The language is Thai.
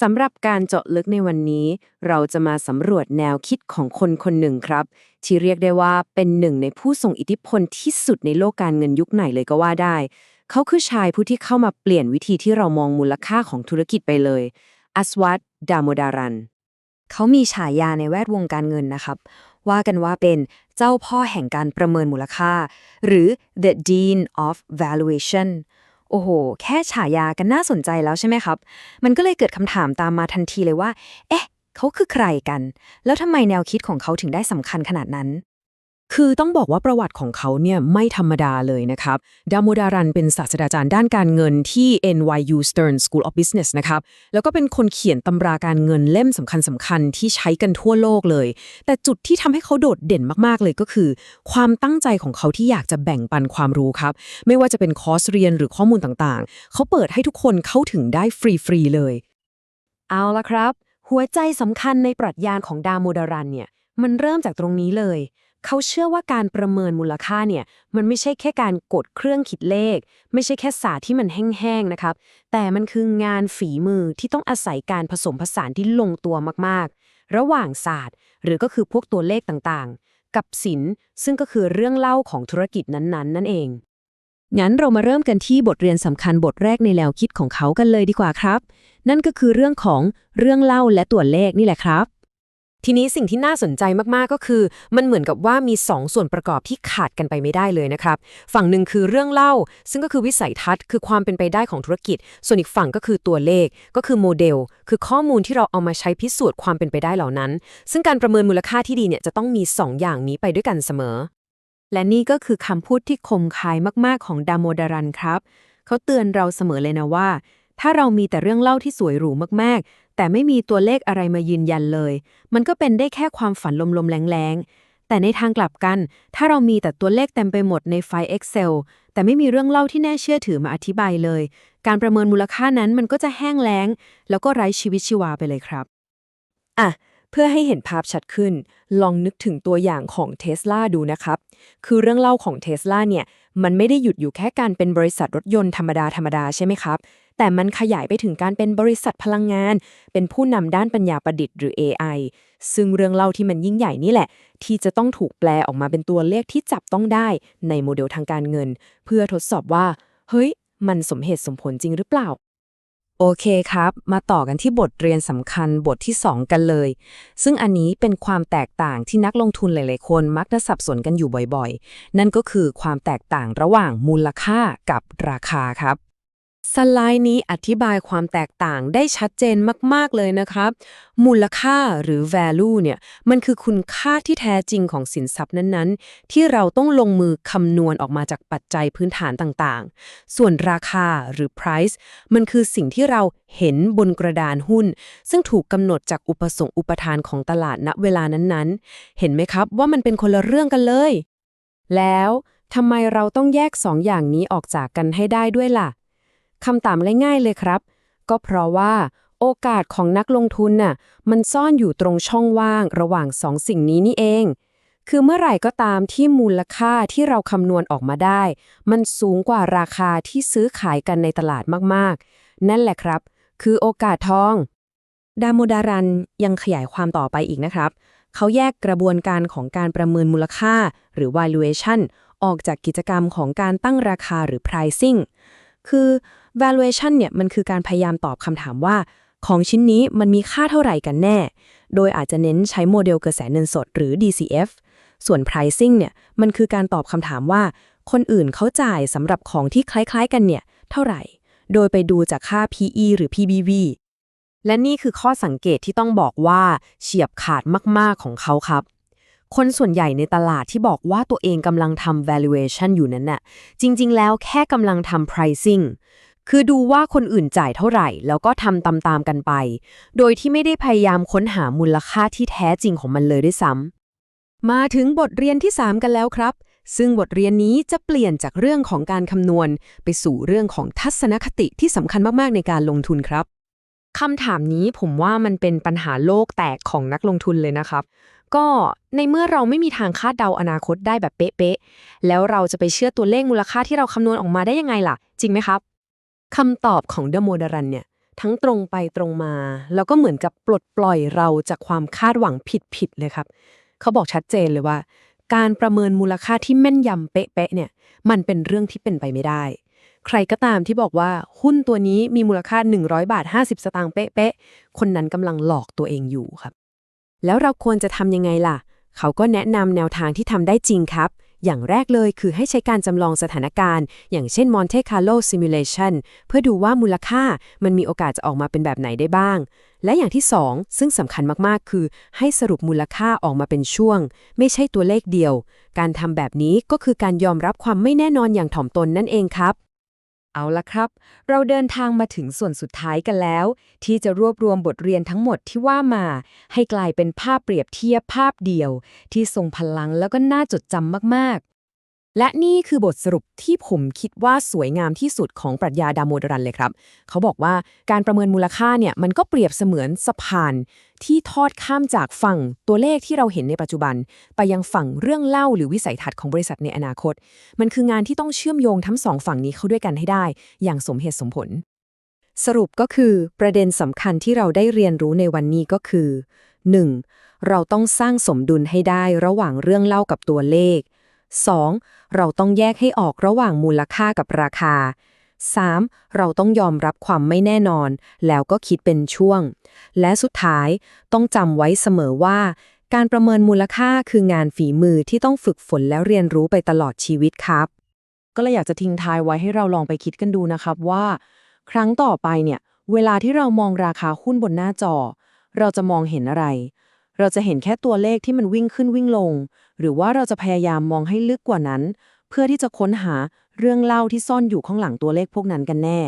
สำหรับการเจาะลึกในวันนี้ เราจะมาสำรวจแนวคิดของคนคนหนึ่งครับ ที่เรียกได้ว่าเป็นหนึ่งในผู้ทรงอิทธิพลที่สุดในโลกการเงินยุคไหนเลยก็ว่าได้ เขาคือชายผู้ที่เข้ามาเปลี่ยนวิธีที่เรามองมูลค่าของธุรกิจไปเลย อัสวัตดามดารัน เขามีฉายาในแวดวงการเงินนะครับ ว่ากันว่าเป็นเจ้าพ่อแห่งการประเมินมูลค่า หรือ the dean of valuation โอ้โห แค่ฉายากันน่าสนใจแล้วใช่ไหมครับ มันก็เลยเกิดคำถามตามมาทันทีเลยว่า เอ๊ะ เขาคือใครกัน แล้วทำไมแนวคิดของเขาถึงได้สำคัญขนาดนั้น คือต้องบอกว่าประวัติของเขาเนี่ยไม่ธรรมดาเลยนะครับ ดามดารันเป็นศาสตราจารย์ด้านการเงินที่ NYU Stern School of Business นะครับ แล้วก็เป็นคนเขียนตำราการเงินเล่มสำคัญสำคัญๆที่ใช้กันทั่วโลกเลย แต่จุดที่ทำให้เขาโดดเด่นมากๆเลยก็คือ ความตั้งใจของเขาที่อยากจะแบ่งปันความรู้ครับ ไม่ว่าจะเป็นคอร์สเรียนหรือข้อมูลต่างๆ เขาเปิดให้ทุกคนเข้าถึงได้ฟรีๆเลย เอาละครับ หัวใจสำคัญในปรัชญาของดามดารันเนี่ยมันเริ่มจากตรงนี้เลย เขาเชื่อว่าการประเมินมูลค่าเนี่ยมันไม่ใช่แค่การกดเครื่องคิดเลข ไม่ใช่แค่ศาสตร์ที่มันแห้งๆนะครับ แต่มันคืองานฝีมือที่ต้องอาศัยการผสมผสานที่ลงตัวมากๆ ระหว่างศาสตร์ หรือก็คือพวกตัวเลขต่างๆ กับศิลป์ซึ่งก็คือเรื่องเล่าของธุรกิจนั้นๆ นั่นเองงั้นเรามาเริ่มกันที่บทเรียนสำคัญบทแรกในแนวคิดของเขากันเลยดีกว่าครับ นั่นก็คือเรื่องของเรื่องเล่าและตัวเลขนี่แหละครับ ทีนี้สิ่งที่น่าสนใจมากๆก็คือ มันเหมือนกับว่ามี 2 ส่วนประกอบที่ขาดกันไปไม่ได้เลยนะครับ ฝั่งหนึ่งคือเรื่องเล่า ซึ่งก็คือวิสัยทัศน์ คือความเป็นไปได้ของธุรกิจ ส่วนอีกฝั่งก็คือตัวเลข ก็คือโมเดล คือข้อมูลที่เราเอามาใช้พิสูจน์ความเป็นไปได้เหล่านั้น ซึ่งการประเมินมูลค่าที่ดีเนี่ยจะต้องมี 2 อย่างนี้ไปด้วยกันเสมอ และนี่ก็คือคำพูดที่คมคายมากๆของดามโมดารันครับ เขาเตือนเราเสมอเลยนะว่าถ้าเรามีแต่เรื่องเล่าที่สวยหรูมากๆ แต่ไม่มีตัวเลขอะไรมายืนยันเลย มันก็เป็นได้แค่ความฝันลมๆแรงๆ แต่ในทางกลับกัน ถ้าเรามีแต่ตัวเลขเต็มไปหมดในไฟล์ Excel แต่ไม่มีเรื่องเล่าที่น่าเชื่อถือมาอธิบายเลย การประเมินมูลค่านั้นมันก็จะแห้งแล้ง แล้วก็ไร้ชีวิตชีวาไปเลยครับ อะ เพื่อให้เห็นภาพชัดขึ้น ลองนึกถึงตัวอย่างของเท s l a ดูนะครับ คือเรื่องเล่าของเท s l a เนี่ยมันไม่ได้หยุดอยู่แค่การเป็นบริษัทรถยนต์ธรรมดาธรรมดาใช่ไหมครับ แต่มันขยายไปถึงการเป็นบริษัทพลังงาน เป็นผู้นำด้านปัญญาประดิษฐ์หรือ AI ซึ่งเรื่องเล่าที่มันยิ่งใหญ่นี่แหละ ที่จะต้องถูกแปลออกมาเป็นตัวเลขที่จับต้องได้ในโมเดลทางการเงิน เพื่อทดสอบว่า เฮ้ย มันสมเหตุสมผลจริงหรือเปล่า โอเคครับ มาต่อกันที่บทเรียนสำคัญบทที่ 2 กันเลย ซึ่งอันนี้เป็นความแตกต่างที่นักลงทุนหลาย ๆ คนมักจะสับสนกันอยู่บ่อย ๆ นั่นก็คือความแตกต่างระหว่างมูลค่ากับราคาครับ สไลด์นี้อธิบายความแตกต่างได้ชัดเจนมาก ๆ เลยนะครับ มูลค่าหรือ value เนี่ย มันคือคุณค่าที่แท้จริงของสินทรัพย์นั้นๆ ที่เราต้องลงมือคำนวณออกมาจากปัจจัยพื้นฐานต่างๆ ส่วนราคาหรือ price มันคือสิ่งที่เราเห็นบนกระดานหุ้น ซึ่งถูกกำหนดจากอุปสงค์อุปทานของตลาดณเวลานั้นๆ เห็นไหมครับว่ามันเป็นคนละเรื่องกันเลย แล้วทำไมเราต้องแยกสองอย่างนี้ออกจากกันให้ได้ด้วยล่ะ คำตอบง่ายๆเลยครับ ก็เพราะว่าโอกาสของนักลงทุนน่ะมันซ่อนอยู่ตรงช่องว่างระหว่างสองสิ่งนี้นี่เอง คือเมื่อไหร่ก็ตามที่มูลค่าที่เราคำนวณออกมาได้ มันสูงกว่าราคาที่ซื้อขายกันในตลาดมากๆ นั่นแหละครับ คือโอกาสทอง ดาโมดารันยังขยายความต่อไปอีกนะครับ เขาแยกกระบวนการของการประเมินมูลค่า หรือ valuation ออกจากกิจกรรมของการตั้งราคาหรือ pricing คือ valuation เนี่ยมันคือการพยายามตอบคำถามว่า ของชิ้นนี้มันมีค่าเท่าไหร่กันแน่ โดยอาจจะเน้นใช้โมเดลกระแสเงินสดหรือ DCF ส่วน pricing เนี่ยมันคือการตอบคำถามว่า คนอื่นเขาจ่ายสำหรับของที่คล้ายๆ กันเนี่ยเท่าไหร่ โดยไปดูจากค่า PE หรือ PBV และนี่คือข้อสังเกตที่ต้องบอกว่าเฉียบขาดมาก ๆ ของเขาครับ คนส่วนใหญ่ในตลาดที่บอกว่าตัวเองกำลังทำ valuation อยู่นั้นน่ะ จริง ๆ แล้วแค่กำลังทำ pricing คือดูว่าคนอื่นจ่ายเท่าไหร่ แล้วก็ทำตามๆกันไป โดยที่ไม่ได้พยายามค้นหามูลค่าที่แท้จริงของมันเลยด้วยซ้ำมาถึงบทเรียนที่ 3 กันแล้วครับ ซึ่งบทเรียนนี้จะเปลี่ยนจากเรื่องของการคำนวณ ไปสู่เรื่องของทัศนคติที่สำคัญมากๆในการลงทุนครับคำถามนี้ผมว่ามันเป็นปัญหาโลกแตกของนักลงทุนเลยนะครับ ก็ในเมื่อเราไม่มีทางคาดเดาอนาคตได้แบบเป๊ะๆแล้วเราจะไปเชื่อตัวเลขมูลค่าที่เราคำนวณออกมาได้ยังไงล่ะ จริงไหมครับ คำตอบของเดโมดารันเนี่ย ทั้งตรงไปตรงมา แล้วก็เหมือนกับปลดปล่อยเราจากความคาดหวังผิดๆเลยครับ เขาบอกชัดเจนเลยว่า การประเมินมูลค่าที่แม่นยำเป๊ะๆเนี่ย มันเป็นเรื่องที่เป็นไปไม่ได้ ใครก็ตามที่บอกว่าหุ้นตัวนี้มีมูลค่า 100 บาท 50 สตางค์เป๊ะๆคนนั้นกำลังหลอกตัวเองอยู่ครับ แล้วเราควรจะทำยังไงล่ะ เขาก็แนะนำแนวทางที่ทำได้จริงครับ อย่างแรกเลยคือให้ใช้การจำลองสถานการณ์ อย่างเช่น Monte Carlo Simulation เพื่อดูว่ามูลค่ามันมีโอกาสจะออกมาเป็นแบบไหนได้บ้าง และอย่างที่ 2 ซึ่งสำคัญมากๆ คือให้สรุปมูลค่าออกมาเป็นช่วง ไม่ใช่ตัวเลขเดียว การทำแบบนี้ก็คือการยอมรับความไม่แน่นอนอย่างถ่อมตนนั่นเองครับ เอาละครับ เราเดินทางมาถึงส่วนสุดท้ายกันแล้ว ที่จะรวบรวมบทเรียนทั้งหมดที่ว่ามา ให้กลายเป็นภาพเปรียบเทียบภาพเดียว ที่ทรงพลังแล้วก็น่าจดจำมาก และนี่คือบทสรุปที่ผมคิดว่าสวยงามที่สุดของปรัชญาดามโมดรันเลยครับ เขาบอกว่าการประเมินมูลค่าเนี่ยมันก็เปรียบเสมือนสะพาน ที่ทอดข้ามจากฝั่งตัวเลขที่เราเห็นในปัจจุบัน ไปยังฝั่งเรื่องเล่าหรือวิสัยทัศน์ของบริษัทในอนาคต มันคืองานที่ต้องเชื่อมโยงทั้งสองฝั่งนี้เข้าด้วยกันให้ได้ อย่างสมเหตุสมผล สรุปก็คือประเด็นสำคัญที่เราได้เรียนรู้ในวันนี้ก็คือ 1. เราต้องสร้างสมดุลให้ได้ระหว่างเรื่องเล่ากับตัวเลข 2. เราต้องแยกให้ออกระหว่างมูลค่ากับราคา 3. เราต้องยอมรับความไม่แน่นอน แล้วก็คิดเป็นช่วง และสุดท้ายต้องจำไว้เสมอว่า การประเมินมูลค่าคืองานฝีมือที่ต้องฝึกฝนและเรียนรู้ไปตลอดชีวิตครับ ก็เลยอยากจะทิ้งท้ายไว้ให้เราลองไปคิดกันดูนะครับว่า ครั้งต่อไปเนี่ย เวลาที่เรามองราคาหุ้นบนหน้าจอ เราจะมองเห็นอะไร เราจะเห็นแค่ตัวเลขที่มันวิ่งขึ้นวิ่งลง หรือว่าเราจะพยายามมองให้ลึกกว่านั้น เพื่อที่จะค้นหาเรื่องเล่าที่ซ่อนอยู่ข้างหลังตัวเลขพวกนั้นกันแน่